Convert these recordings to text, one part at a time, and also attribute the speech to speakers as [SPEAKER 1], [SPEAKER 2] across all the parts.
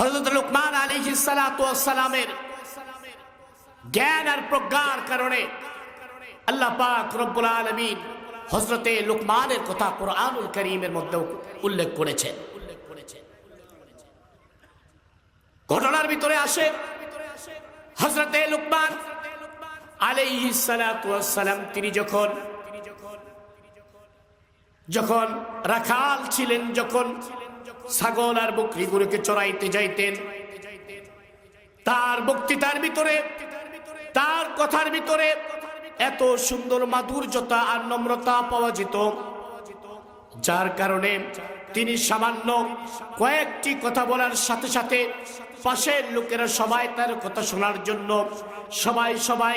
[SPEAKER 1] হজরত লুকমান আলী সালামের জ্ঞান আর প্রজ্ঞার কারণে আল্লাহ পাক রব্বুল আলমিন হজরতে লুকমানের কথা কোরআনুল করিমের মধ্যে উল্লেখ করেছেন। ঘটনার ভিতরে আসে হজরতে লুকমান আলাইহিসালাম তিনি যখন যখন রাখাল ছিলেন, যখন ছাগল আর বকরিগুলোকে চড়াইতে যাইতেন। তার বক্তৃতার ভিতরে, তার কথার ভিতরে এত সুন্দর মাধুর্যতা আর নম্রতা পাওয়া যেত। যার কারণে তিনি সামান্য কয়েকটি কথা বলার সাথে সাথে পাশের লোকেরা সবাই তার কথা শোনার জন্য, সবাই সবাই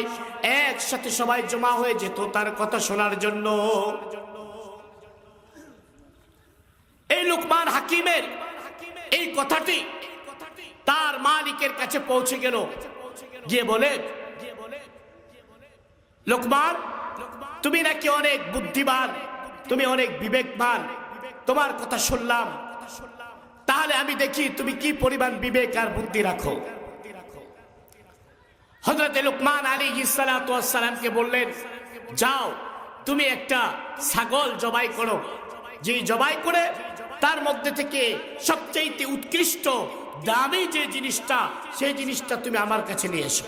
[SPEAKER 1] একসাথে সবাই জমা হয়ে যেত তার কথা শোনার জন্য। এই লোকমান হাকিমের এই কথাটি তার মালিকের কাছে পৌঁছে গেল। গিয়ে বলে, লোকমান, তুমি নাকি অনেক বুদ্ধিমান, তুমি অনেক বিবেকমান তোমার কথা শুনলাম। তাহলে আমি দেখি তুমি কি পরিমাণ বিবেক আর বুদ্ধি রাখো। হজরত লুকমান আলী ইসালাতামকে বললেন, যাও, তুমি একটা ছাগল জবাই করো। যে জবাই করে তার মধ্যে থেকে সবচেয়ে উৎকৃষ্ট দামি যে জিনিসটা সেই জিনিসটা তুমি আমার কাছে নিয়ে এসো।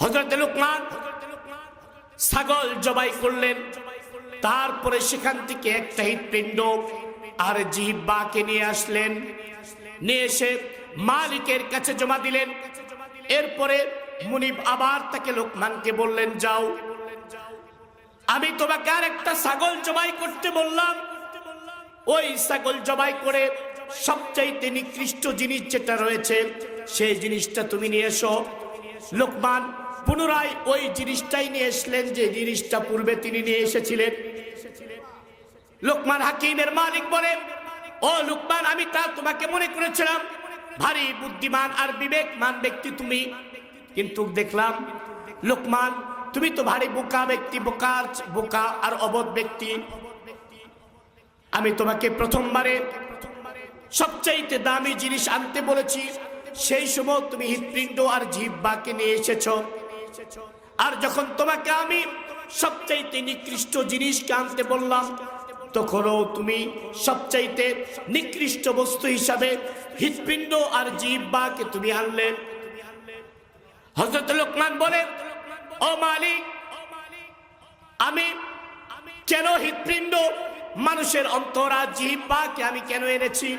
[SPEAKER 1] হজরত লুকমান ছাগল জবাই করলেন। তারপরে সেখান থেকে একটা হৃৎপিণ্ড আর জিহ্বাকে নিয়ে আসলেন। নিয়ে এসে মালিকের কাছে জমা দিলেন। এরপরে মুনিব আবার তাকে লোকমানকে বললেন, যাও। আমি তোমাকে আর একটা ছাগল জবাই করতে বললাম। ওই ছাগল জবাই করে সবচাইতে নিকৃষ্ট জিনিস যেটা রয়েছে, সেই জিনিসটা তুমি নিয়ে এসো। লোকমান পুনরায় ওই জিনিসটাই নিয়ে এসলেন যে জিনিসটা পূর্বে তিনি নিয়ে এসেছিলেন। লোকমান হাকিমের মালিক বলে, ও লোকমান, আমি তা তোমাকে মনে করেছিলাম। ভারী বুদ্ধিমান আর বিবেকমান ব্যক্তি তুমি। কিন্তু দেখলাম, লোকমান, তুমি তো ভারী বোকা ব্যক্তি, বোকার, বোকা আর অবধ ব্যক্তি। আমি তোমাকে প্রথমবারে সবচাইতে দামি জিনিস আনতে বলেছি। সেই সময় তুমি হৃৎপিণ্ড আর জিহ্বাকে নিয়ে এসেছ। আর যখন তোমাকে আমি সবচাইতে নিকৃষ্ট জিনিসকে আনতে বললাম, তখনও তুমি সবচাইতে নিকৃষ্ট বস্তু হিসাবে হৃৎপিণ্ড আর জিহ্বাকে তুমি আনলে। হজরত লোকমান বলে, ও মালিক, আমি কেন হৃৎপিণ্ড মানুষের অন্তরা জিহ্বাকে আমি কেন এনেছি?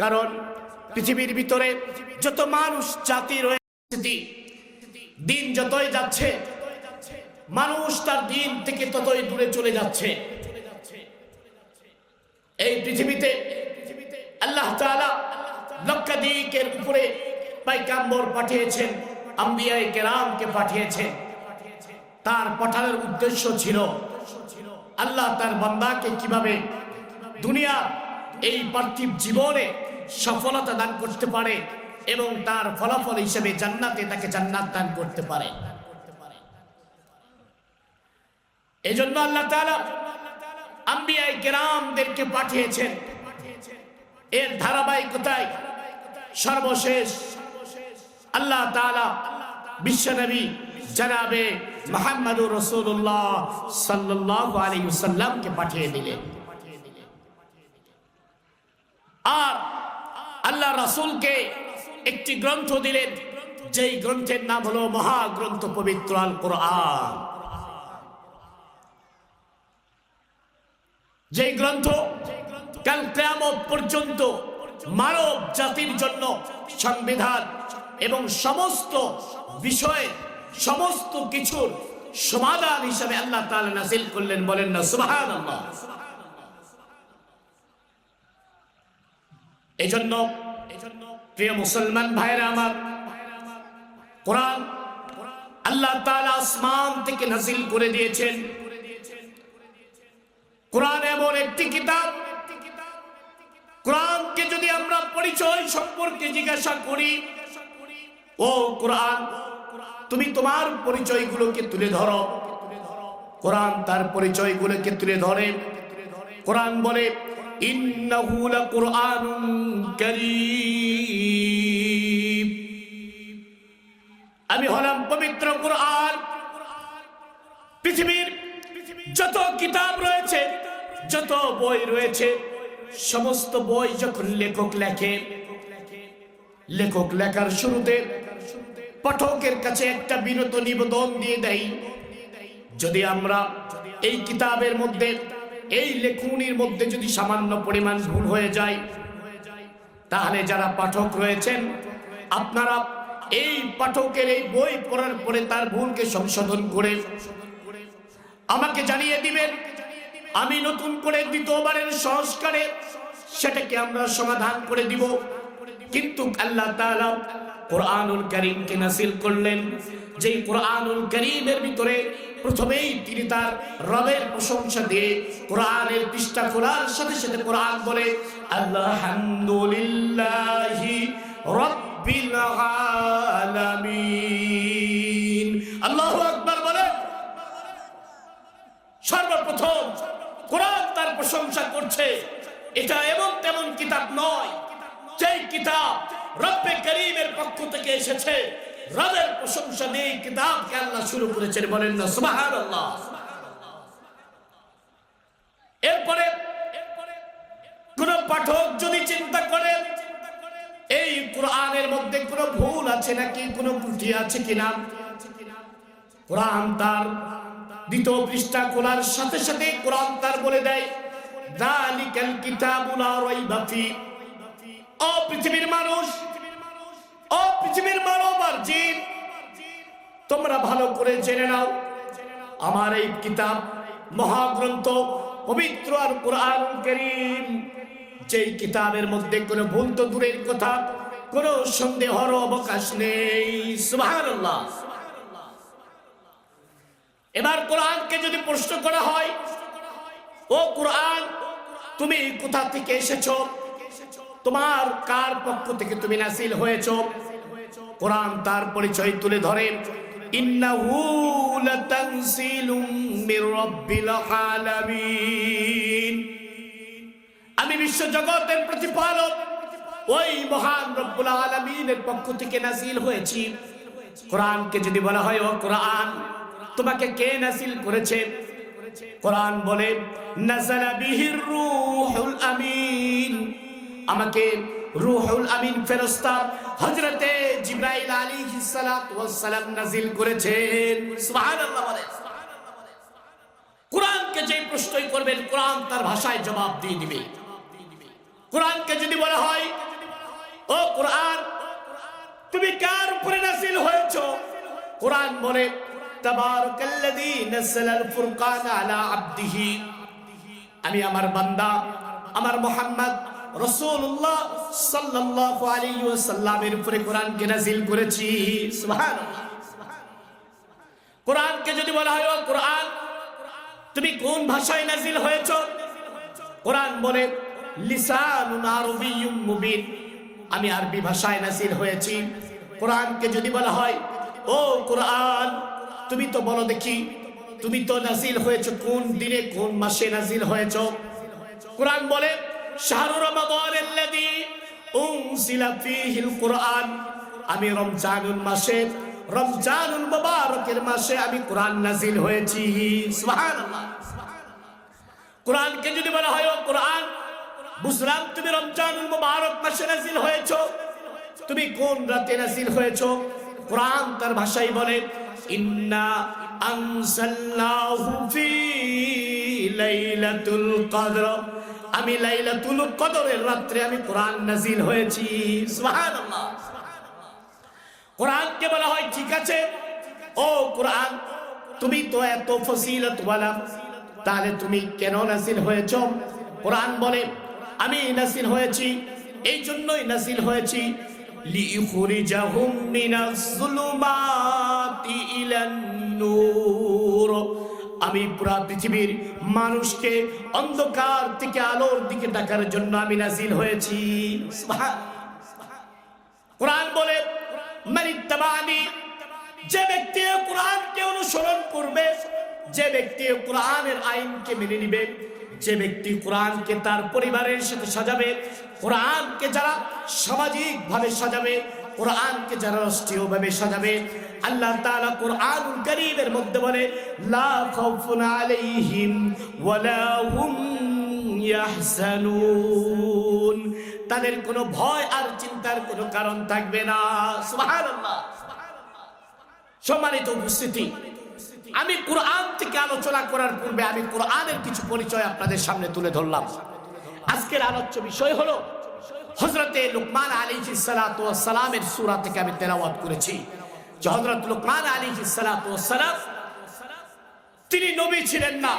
[SPEAKER 1] কারণ পৃথিবীর ভিতরে যত মানুষ, জাতি রয়েছে, দিন যতই যাচ্ছে, মানুষ তার দিন থেকে ততই দূরে চলে যাচ্ছে। এই পৃথিবীতে আল্লাহ তাআলা লক্ষাধিকের উপরে পাইকাম্বর পাঠিয়েছেন আম্বিয়াই কেরামকে পাঠিয়েছেন। তার পাঠানোর উদ্দেশ্য ছিল আল্লাহ তার বান্দাকে কীভাবে দুনিয়া এই পার্থিব জীবনে সফলতা দান করতে পারে এবং তার ফলাফল হিসেবে জান্নাতে তাকে জান্নাত দান করতে পারে। এজন্য আল্লাহ তাআলা আম্বিয়াই কেরামদেরকে পাঠিয়েছেন। এর ধারাবাহিকতায় সর্বশেষ আল্লাহ তাআলা বিশ্বনবী জনাবে মোহাম্মদুর রসুল্লাহ সাল্লাহ আলী সাল্লামকে পাঠিয়ে দিলেন। আর আল্লাহ রাসূলকে একটি গ্রন্থ দিলেন, যেই গ্রন্থের নাম হলো মহাগ্রন্থ পবিত্র আল কোরআন যেই গ্রন্থ কাল পর্যন্ত মানব জাতির জন্য সংবিধান এবং সমস্ত বিষয়ে সমস্ত কিছুর সমাধান হিসাবে আল্লাহ তাআলা নাজিল করলেন, বলেন না, সুবহানাল্লাহ। এজন্য প্রিয় মুসলমান ভাইরা আমার, কোরআন আল্লাহ আসমান থেকে নাজিল করে দিয়েছেন। কোরআন এমন একটি কিতাব, কোরআনকে যদি আমরা পরিচয় সম্পর্কে জিজ্ঞাসা করি, ও কোরআন তুমি তোমার পরিচয়গুলোকে তুলে ধরো। কোরআন তার পরিচয়গুলোকে তুলে ধরে। কোরআন বলে আমি হলাম পবিত্র কোরআন। পৃথিবীর যত কিতাব রয়েছে, যত বই রয়েছে, সমস্ত বই যখন লেখক লেখে, লেখক লেখার শুরুতে পাঠকের কাছে একটা বিনত নিবেদন দিয়ে দেয় যদি আমরা এই কিতাবের মধ্যে, এই লেখনির মধ্যে যদি সামান্য পরিমাণ ভুল হয়ে যায়, তাহলে যারা পাঠক রয়েছেন, আপনারা এই পাঠকের এই বই পড়ার পরে তার ভুলকে সংশোধন করে আমাকে জানিয়ে দিবেন, আমি নতুন করে দ্বিতীয়বারের সংস্কারে সেটাকে আমরা সমাধান করে দিব। কিন্তু আল্লাহ তাআলা কোরআনুল করিমকে নাসিল করলেন। যেই কোরআনুল করিমের ভিতরে প্রথমেই তিনি তার রবের প্রশংসা দিয়ে কোরআনের পৃষ্ঠা খোলার সাথে সাথে কোরআন বলে, আলহামদুলিল্লাহি রব্বিল আলামিন। আল্লাহু আকবার বলে, সর্বপ্রথম কোরআন তার প্রশংসা করছে। এটা এমন তেমন কিতাব নয়, যেই কিতাব রব্বে করিমের পক্ষ থেকে এসেছে। রবের প্রশংসা দিয়ে কিতাবকে আল্লাহ শুরু করেছেন বলেন না সুবাহান আল্লাহ এরপরে কোন পাঠক যদি চিন্তা করে, এই কোরআনের মধ্যে কোনো ভুল আছে নাকি, কোনো ত্রুটি আছে কিনা? কোরআন তার দ্বিতীয় পৃষ্ঠা খোলার সাথে সাথে কোরআন তার বলে দেয়, দালিকাল কিতাবুল রাইবা ফি। ও পৃথিবীর মানুষ, ও পৃথিবীর মানব আর জিন, তোমরা ভালো করে জেনে নাও। আমার এই কিতাব, মহাগ্রন্থ, পবিত্র আর কোরআন করিম, যেই কিতাবের মধ্যে কোনো ভুল তো দূরের কথা, কোনো সন্দেহর অবকাশ নেই। সুবহানাল্লাহ। এবার কোরআনকে যদি প্রশ্ন করা হয়, ও কোরআন, তুমি কোথা থেকে এসেছ? তোমার কার পক্ষ থেকে তুমি নাসিল হয়েছো? কোরআন তার পরিচয় তুলে ধরেন। ইন্নাহু লাতানসিলুম মির রাব্বিল আলামিন। আমি বিশ্ব জগতের প্রতিপালক, ওই মহান রব্বুল আলামিনের পক্ষ থেকে নাসিল হয়েছি। কোরআনকে যদি বলা হয়, ও কোরআন, তোমাকে কে নাসিল করেছে? কোরআন বলে, নাজালা বিহির রূহুল আমিন। আমাকে রুহুল আমিন ফেরেশতা হজরতে জিবরাইল আলী সালাম নাজিল করেছেন। কোরআনকে যে প্রশ্নই করবেন, কোরআন তার ভাষায় জবাব দিয়ে দিবে। কোরআনকে যদি বলা হয়, ও কোরআন, তুমি কার উপরে নাজিল হয়েছ? কোরআন বলে আলা আমি আমার বান্দা, আমার মোহাম্মদ রাসূলুল্লাহ সাল্লাল্লাহু আলাইহি ওয়াসাল্লামের উপরে কোরআনকে নাজিল করেছি। কোরআনকে যদি বলা হয় কোরআন, তুমি কোন ভাষায় নাজিল হয়েছ? কোরআন বলে আরবিয়্যুম মুবিন, আমি আরবি ভাষায় নাজিল হয়েছি। কোরআনকে যদি বলা হয়, ও কোরআন, তুমি তো বলো দেখি, তুমি তো নাজিল হয়েছো কোন দিনে কোন মাসে নাজিল হয়েছ? কোরআন বলে শাহরু রমাদান আল্লাযী উনজিলা ফীহিল কোরআন আমি রমজানুল মাসে, রমজানুল মুবারকের মাসে আমি কোরআন নাজিল হয়েছি। সুবহানাল্লাহ। কোরআনকে যদি বলা হয় কোরআন, বুঝলাম তুমি রমজানুল মুবারক মাসে নাজিল হয়েছো। তুমি কোন রাতে নাজিল হয়েছো? কোরআন তার ভাষায় বলে, ইন্না আনসাল্লাহু ফি লাইলাতুল কদর। আমি লাইলাতুল কদরের রাত্রে আমি কোরআন নাজিল হয়েছি। কোরআনকে বলা হয়, ঠিক আছে? ও কোরআন, তুমি তো এত ফসিলত ওয়ালা, তাহলে তুমি কেন নাসিল হয়েছ? কোরআন বলে, আমি নাসিল হয়েছি, এই জন্যই নাসিল হয়েছি। লিখুরিজাহুম মিনাজ যুলুমাতি ইলান নূর। আমি পুরা পৃথিবীর মানুষকে অন্ধকার থেকে আলোর দিকে ডাকার জন্য আমি নাজিল হয়েছি। কোরআন বলে যে ব্যক্তি কোরআনকে অনুসরণ করবে, যে ব্যক্তি কোরআনের আইনকে মেনে নিবে যে ব্যক্তি কোরআনকে তার পরিবারের সাথে সাজাবে, কোরআনকে যারা সামাজিক ভাবে সাজাবে, কোরআনকে যারা রাষ্ট্রীয় ভাবে সাজাবে, আল্লাহ তাআলা কোরআনুল কারীমের মধ্যে বলে, লা তাদের কোনো ভয় আর চিন্তার কোনো কারণ থাকবে না। সম্মানিত উপস্থিতি। আমি কোরআন থেকে আলোচনা করার পূর্বে আমি কোরআনের কিছু পরিচয় আপনাদের সামনে তুলে ধরলাম। আজকের আলোচ্য বিষয় হলো হজরতে লুকমান আলী সালামের সুরা থেকে আমি তেলাওয়াত করেছি। হজরত লুকমান আলী সালাম তিনি নবী ছিলেন না।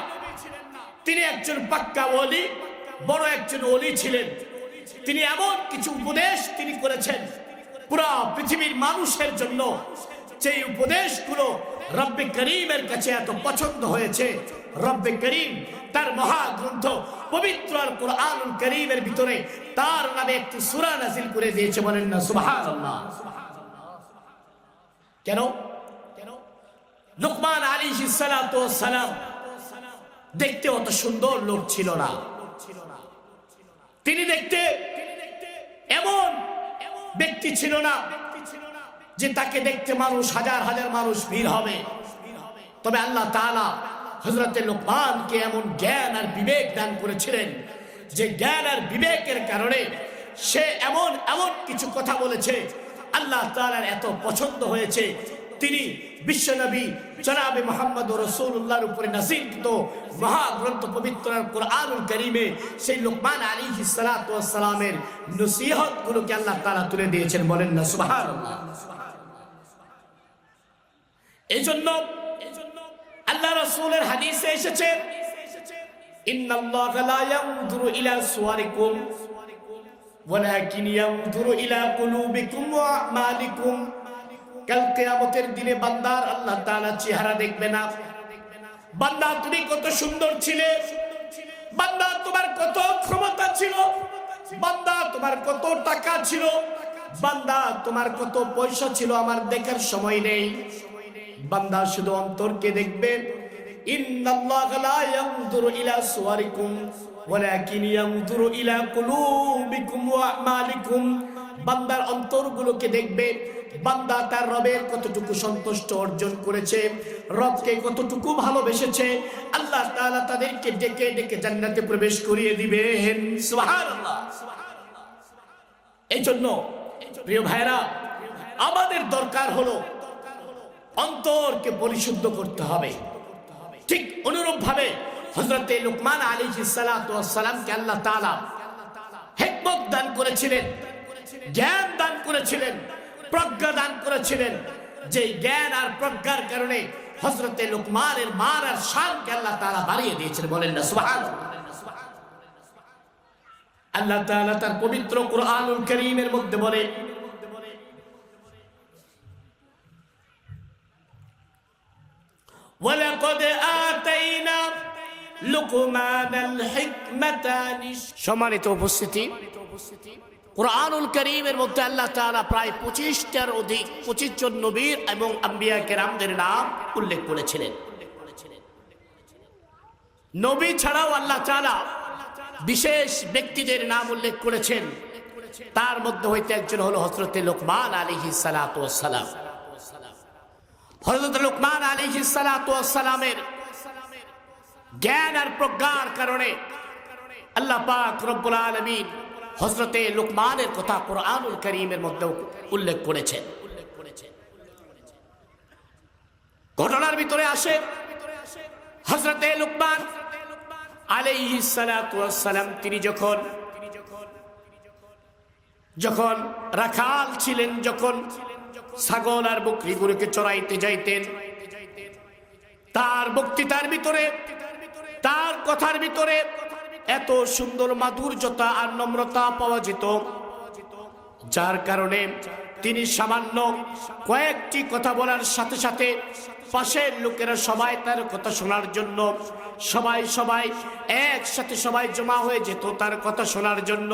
[SPEAKER 1] তিনি একজন পাক্কা ওলি, বড় একজন ওলি ছিলেন। তিনি এমন কিছু উপদেশ তিনি করেছেন পুরা পৃথিবীর মানুষের জন্য। সেই উপদেশগুলো রব্বে করিমের কাছে এত পছন্দ হয়েছে। রব্বে করিম তার মহাগ্রন্থ পবিত্র আল কোরআনুল করিমের ভিতরে তার নামে একটি সূরা নাজিল করে দিয়েছে বলেন না, সুবহানাল্লাহ। কেন? কেন লুকমান ওয়াস সালাম দেখতে অত সুন্দর লোক ছিল না। তিনি দেখতে এমন ব্যক্তি ছিল না যে তাকে দেখতে মানুষ, হাজার হাজার মানুষ ভিড় হবে। তবে আল্লাহ তাআলা হজরতে লোকমানকে এমন জ্ঞান আর বিবেক দান করেছিলেন, যে জ্ঞান আর বিবেকের কারণে সে এমন এমন কিছু কথা বলেছে, আল্লাহ তাআলার এত পছন্দ হয়েছে। তিনি বিশ্বনবী জনাবে মোহাম্মদ রসুল্লাহর উপরে নাসিকৃত মহাগ্রন্থ পবিত্র কোরআনুল করিমে সেই লোকমান আলী সালামের নসিহত গুলোকে আল্লাহ তালা তুলে দিয়েছেন। বলেন না, সুবহানাল্লাহ। এই জন্য আল্লাহ রসুলের হাদিসে এসেছে দিনে বান্দার আল্লাহ তাআলা চেহারা দেখবে না। বান্দা, তুমি কত সুন্দর ছিলে। বান্দা, তোমার কত ক্ষমতা ছিল। বান্দা, তোমার কত টাকা ছিল। বান্দা, তোমার কত পয়সা ছিল আমার দেখার সময় নেই। বান্দা শুধু অন্তরকে দেখবে। ইন্নাল্লাহা লা ইলা সুওয়ারিকুম ওয়ালাকিন ইলা কুলুবিকুম ওয়া আমালিকুম। বান্দার অন্তরগুলোকে দেখবে। বান্দা তার রবের কতটুকু সন্তুষ্ট অর্জন করেছে, রবকে কতটুকু ভালোবেসেছে, আল্লাহ তাআলা তাদেরকে ডেকে ডেকে জান্নাতে প্রবেশ করিয়ে দিবেন। সুবহানাল্লাহ। এই জন্য প্রিয় ভাইরা আমাদের দরকার হলো অন্তরকে পরিশুদ্ধ করতে হবে। ঠিক অনুরূপ ভাবে হজরতে লুকমান আলী সালামকে আল্লাহ হেকমত দান করেছিলেন, জ্ঞান দান করেছিলেন, প্রজ্ঞা দান করেছিলেন। যে জ্ঞান আর প্রজ্ঞার কারণে হজরতে লুকমানের মার আর শানকে আল্লাহ তাআলা বাড়িয়ে দিয়েছেন বলেন না, সুবহানাল্লাহ। আল্লাহ তাআলা তার পবিত্র কোরআনুল কারীমের মধ্যে বলে সম্মানিত উপস্থিতি। কোরআনুল করিমের মধ্যে আল্লাহ তাআলা প্রায় পঁচিশটার অধিক পঁচিশ জন নবীর এবং আম্বিয়া কেরামদের নাম উল্লেখ করেছিলেন। নবী ছাড়াও আল্লাহ তাআলা বিশেষ ব্যক্তিদের নাম উল্লেখ করেছেন। তার মধ্যে হইতে একজন হলো হজরতে লোকমান আলিহি সালাম। হজরত লোকমান আলিহি সালামের জ্ঞান আর প্রজ্ঞার কারণে আল্লাহ পাক রব্বুল আলমিন হজরতে লোকমানের কথা কোরআনুল করিমের মধ্যে উল্লেখ করেছেন। ঘটনার ভিতরে আসে হজরতে লোকমান আলাইহি সালাম, তিনি যখন যখন রাখাল ছিলেন, যখন ছাগল আর বকরিগুলোকে চড়াইতে যাইতেন। তার বক্তৃতার ভিতরে, তার কথার ভিতরে এত সুন্দর মাধুর্যতা আর নম্রতা পাওয়া যেত। যার কারণে তিনি সামান্য কয়েকটি কথা বলার সাথে সাথে পাশের লোকেরা সবাই তার কথা শোনার জন্য, সবাই সবাই একসাথে সবাই জমা হয়ে যেত তার কথা শোনার জন্য।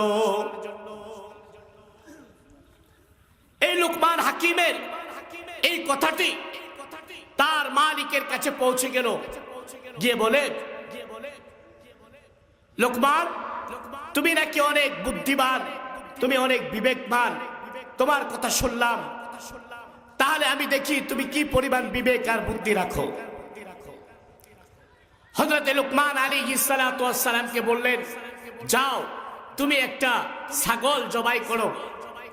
[SPEAKER 1] এই লোকমান হাকিমের এই কথাটি তার মালিকের কাছে পৌঁছে গেল। গিয়ে বলে, লোকমান, তুমি নাকি অনেক বুদ্ধিমান, তুমি অনেক বিবেকমান তোমার কথা শুনলাম। তাহলে আমি দেখি তুমি কি পরিমাণ বিবেক আর বুদ্ধি রাখো। হজরত লুকমান আলী সালামকে বললেন, যাও, তুমি একটা ছাগল জবাই করো।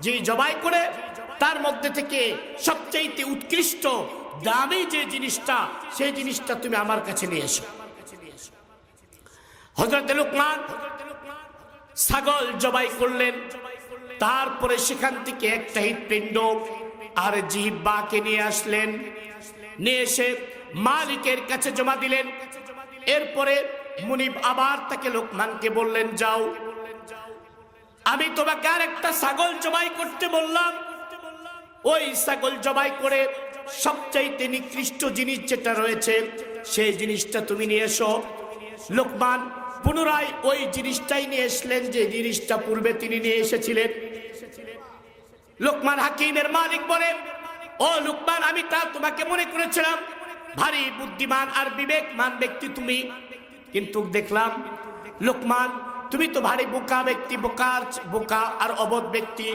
[SPEAKER 1] যে জবাই করে তার মধ্যে থেকে সবচেয়ে উৎকৃষ্ট, দামি যে জিনিসটা, সেই জিনিসটা তুমি আমার কাছে নিয়ে এসো। হজরত লুকমান ছাগল জবাই করলেন। তারপরে সেখান থেকে একটা হৃৎপিণ্ড আর জিহ্বাকে নিয়ে আসলেন। নিয়ে এসে মালিকের কাছে জমা দিলেন। এরপরে মুনিব আবার তাকে লোকমানকে বললেন, যাও। আমি তোমাকে আর একটা ছাগল জবাই করতে বললাম। ওই ছাগল জবাই করে সবচাইতে নিকৃষ্ট জিনিস যেটা রয়েছে, সেই জিনিসটা তুমি নিয়ে এসো। লোকমান পুনরায় ওই জিনিসটাই নিয়ে এসলেন যে জিনিসটা পূর্বে তিনি নিয়ে এসেছিলেন। লোকমান হাকিমের মালিক বলে, ও লোকমান, আমি তা তোমাকে মনে করেছিলাম। ভারী বুদ্ধিমান আর বিবেকমান ব্যক্তি তুমি। কিন্তু দেখলাম, লোকমান, তুমি তো ভারী বোকা ব্যক্তি, বোকার, বোকা আর অবধ ব্যক্তি।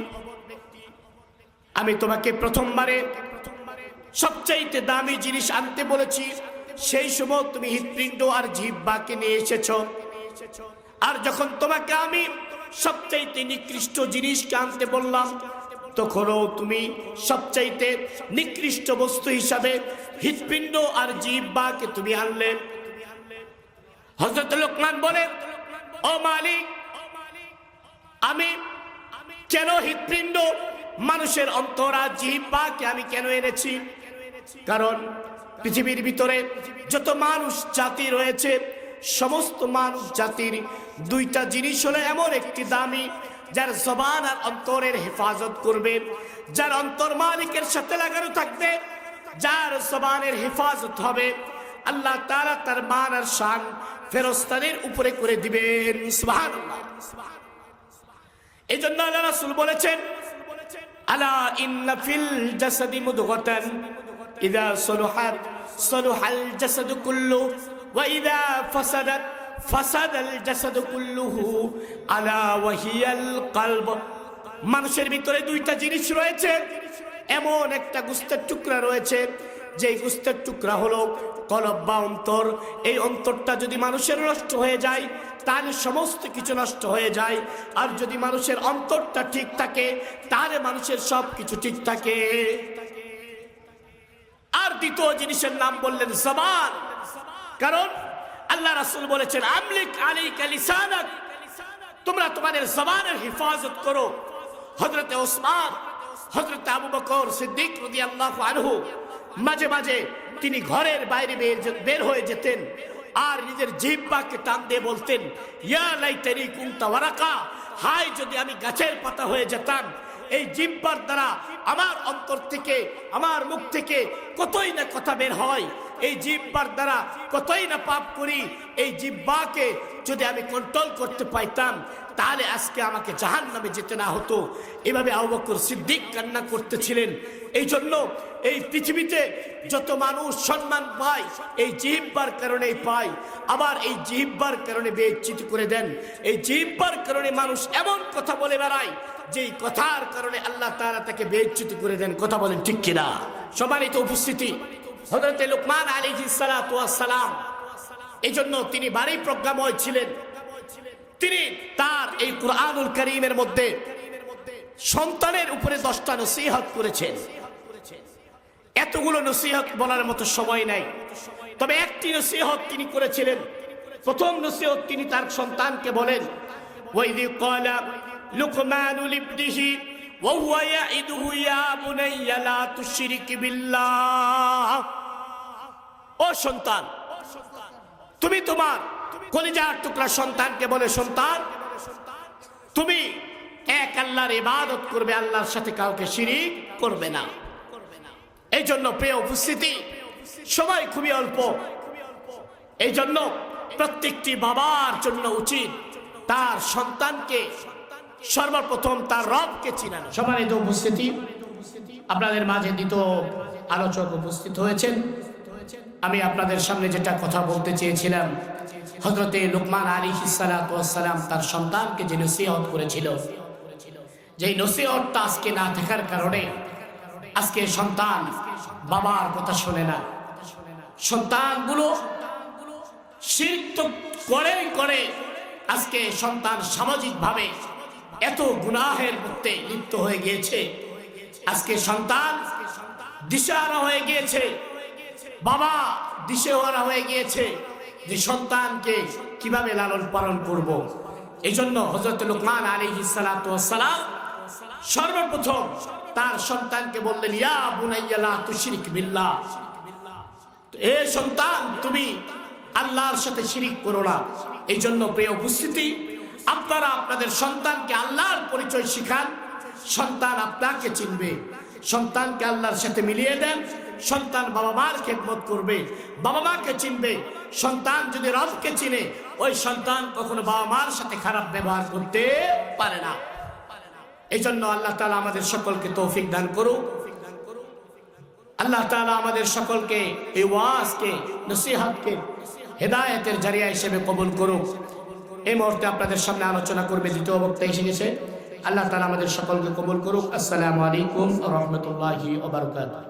[SPEAKER 1] আমি তোমাকে প্রথমবারে সবচাইতে দামি জিনিস আনতে বলেছি। সেই সময় তুমি হৃৎপিণ্ড আর জিহ্বাকে নিয়ে এসেছ। আর যখন তোমাকে আমি সবচাইতে নিকৃষ্ট জিনিসকে আনতে বললাম, তখনও তুমি সবচাইতে নিকৃষ্ট বস্তু হিসাবে হৃৎপিণ্ড আর জিহ্বাকে তুমি আনলে। হজরত লোকমান বলে, ও মালিক, আমি কেন হৃৎপিণ্ড মানুষের অন্তরা জিহ্বাকে আমি কেন এনেছি? কারণ পৃথিবীর ভিতরে যত মানুষ জাতি রয়েছে, সমস্ত মানুষ জাতির দুইটা জিনিস হলো এমন একটি দামি, যার জবান আর অন্তরের হেফাজত করবে, যার অন্তর মালিকের সাথে লাগানো থাকবে, যার জবানের হেফাজত হবে। আল্লাহ তারা তার মান আর শান ফেরস্তানের উপরে করে দিবেন। এই জন্য আল্লাহ রাসূল বলেছেন আলা ইন্না ফিল জাসাদি মুদগাতান। ইদা সলুহাত, সলুহাল জাসাদু কুল্লু, ওয়া ইদা ফাসাদাত, ফাসাদাল জাসাদু কুল্লুহু আলা ওয়াহিয়াল কলব। মানুষের ভিতরে দুইটা জিনিস রয়েছে, এমন একটা গুস্তের টুকরা রয়েছে যে গুস্তের টুকরা হলো কলব বা অন্তর, এই অন্তরটা যদি মানুষের নষ্ট হয়ে যায়, তাহলে সমস্ত কিছু নষ্ট হয়ে যায়। আর যদি মানুষের অন্তরটা ঠিক থাকে, তাহলে মানুষের সব কিছু ঠিক থাকে। আর দ্বিতীয় জিনিসের নাম বললেন জবান। কারণ আল্লাহ রাসুল বলেছেন, আমলিক আলাইকা লিসানাক। তোমরা তোমাদের জবানের হেফাজত করো। হযরতে ওসমান, হযরত আবু বকর সিদ্দিক রাদিয়াল্লাহু আনহু মাঝে মাঝে তিনি ঘরের বাইরে বের হয়ে যেতেন আর নিজের জিহ্বাকে টান দিয়ে বলতেন, ইয়া লাইতানি কুনতা ওয়ারাকা যদি আমি গাছের পাতা হয়ে যেতাম, এই জিহ্বার দ্বারা আমার অন্তর থেকে, আমার মুখ থেকে কতই না কথা বের হয়, এই জিহ্বার দ্বারা কতই না পাপ করি, এই জিহ্বাকে যদি আমি কন্ট্রোল করতে পাইতাম, তাহলে আজকে আমাকে জাহান নামে যেতে না হতো। এভাবে আবু সিদ্দিক কান্না করতেছিলেন। এই জন্য এই পৃথিবীতে যত মানুষ সম্মান পায়, এই জিহ্বার কারণেই পায়। আবার এই জিহ্বার কারণে বেচিত করে দেন। এই জিহ্বার কারণে মানুষ এমন কথা বলে বেড়ায়, যেই কথার কারণে আল্লাহ তারা তাকে বেচ্যুতি করে দেন। কথা বলেন ঠিক কিনা? সম্মানিত উপস্থিতি হজরতে লোকমান আলী সালাম এই জন্য তিনি বাড়ি প্রজ্ঞাময় ছিলেন। তিনি তার এই কোরআনুল করিমের মধ্যে সন্তানের উপরে দশটা নসিহত করেছেন। এতগুলো নসিহত বলার মতো সময় নাই। তবে একটি নসিহত তিনি করেছিলেন। প্রথম নসিহত তিনি তার সন্তানকে বলেন ওয়াইদি ক্বালা লুকমান তুমি তোমার সন্তানকে বলে, সন্তান, তুমি এক আল্লাহর ইবাদত করবে, আল্লাহর সাথে কাউকে শিরিক করবে না। এই জন্য প্রিয় উপস্থিতি সময় খুবই অল্প। এই জন্য প্রত্যেকটি বাবার জন্য উচিত তার সন্তানকে, সর্বপ্রথম তার রবকে চিনানো। সম্মানিত উপস্থিতি, আপনাদের মাঝে দ্বিতীয় আলোচক উপস্থিত হয়েছেন। আমি আপনাদের সামনে যেটা কথা বলতে চেয়েছিলাম হজরতে লুকমান আলী সালাম তার সন্তানকে যে নসিহত করেছিল যে নসিহতটা আজকে না থাকার কারণে আজকে সন্তান বাবার কথা শোনে না। সন্তানগুলো তো করেই করে। আজকে সন্তান সামাজিকভাবে এত গুনাহের মধ্যে লিপ্ত হয়ে গিয়েছে। আজকে সন্তান দিশাহারা হয়ে গিয়েছে। বাবা দিশেহারা হয়ে গিয়েছে যে সন্তানকে কীভাবে লালন পালন করব। এই জন্য হজরত লুকমান আলী সালাম সর্বপ্রথম তার সন্তানকে বললেন, ইয়া বুনাইয়ালা তুশরিক বিল্লাহ। এ সন্তান তুমি আল্লাহর সাথে শিরিক করো না। এই জন্য প্রিয় উপস্থিতি, আপনারা আপনাদের সন্তানকে আল্লাহর পরিচয় শিখান। সন্তান আপনাকে চিনবে। সন্তানকে আল্লাহর সাথে মিলিয়ে দেন। সন্তান বাবা মার খেদমত করবে। বাবা মাকে চিনবে। সন্তান যদি রবকে চিনে, ওই সন্তান কখনো বাবা মার সাথে খারাপ ব্যবহার করতে পারে না। এই জন্য আল্লাহ তালা আমাদের সকলকে তৌফিক দান করুক। আল্লাহ তালা আমাদের সকলকে এই ওয়াজকে, নসিহাতকে হেদায়তের জারিয়া হিসেবে কবুল করুক। এই মুহূর্তে আপনাদের সামনে আলোচনা করবে দ্বিতীয় বক্তা এসে গেছে। আল্লাহ তালা আমাদের সকলকে কবুল করুক। আসসালামু আলাইকুম রহমতুল্লাহি ওবরকাত